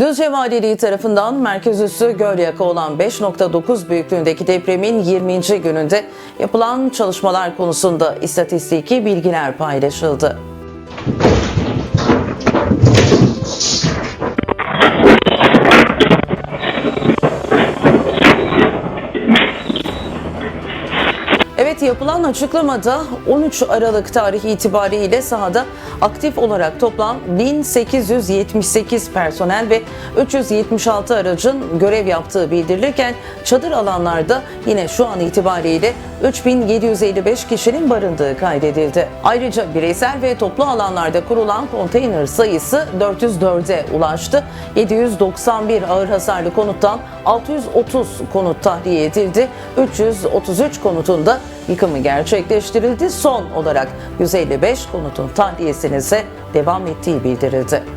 Düzce Valiliği tarafından merkez üssü Gölyaka olan 5.9 büyüklüğündeki depremin 20. gününde yapılan çalışmalar konusunda istatistiki bilgiler paylaşıldı. Evet yapılan açıklamada 13 Aralık tarihi itibariyle sahada aktif olarak toplam 1878 personel ve 376 aracın görev yaptığı bildirilirken çadır alanlarda yine şu an itibariyle 3755 kişinin barındığı kaydedildi. Ayrıca bireysel ve toplu alanlarda kurulan konteyner sayısı 404'e ulaştı. 791 ağır hasarlı konuttan 630 konut tahliye edildi. 333 konutunda yıkımı gerçekleştirildi. Son olarak 155 konutun tahliyesinin ise devam ettiği bildirildi.